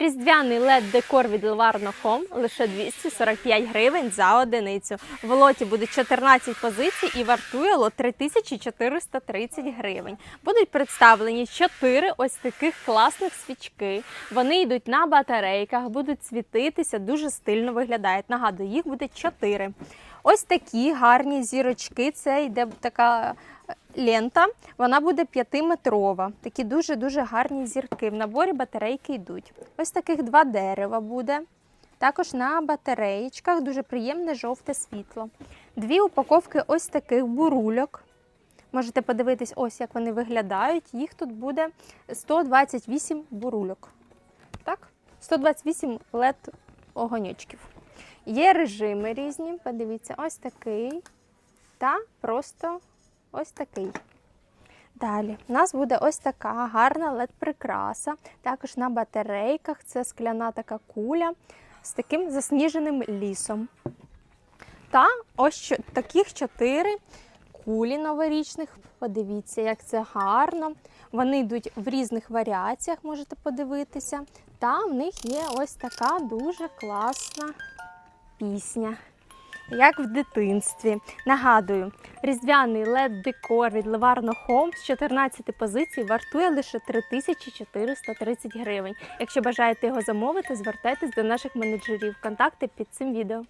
Різдвяний led декор від Levarno Home лише 245 гривень за одиницю. В лоті буде 14 позицій і вартує лот 3430 гривень. Будуть представлені 4 ось таких класних свічки. Вони йдуть на батарейках, будуть світитися, дуже стильно виглядають. Нагадую, їх буде 4. Ось такі гарні зірочки. Це йде така лента, вона буде 5-метрова. Такі дуже-дуже гарні зірки. В наборі батарейки йдуть. Ось таких два дерева буде. Також на батареєчках дуже приємне жовте світло. Дві упаковки ось таких бурульок. Можете подивитись, ось як вони виглядають. Їх тут буде 128 бурульок. Так? 128 led огоньочків. Є режими різні. Подивіться, ось такий та просто ось такий. Далі у нас буде ось така гарна LED-прикраса. Також на батарейках це скляна така куля з таким засніженим лісом. Та ось таких чотири кулі новорічних. Подивіться, як це гарно. Вони йдуть в різних варіаціях, можете подивитися. Та в них є ось така дуже класна пісня як в дитинстві. Нагадую, різдвяний led декор від Levarno Home з 14 позицій вартує лише 3430 гривень. Якщо бажаєте його замовити, звертайтесь до наших менеджерів. Контакти під цим відео.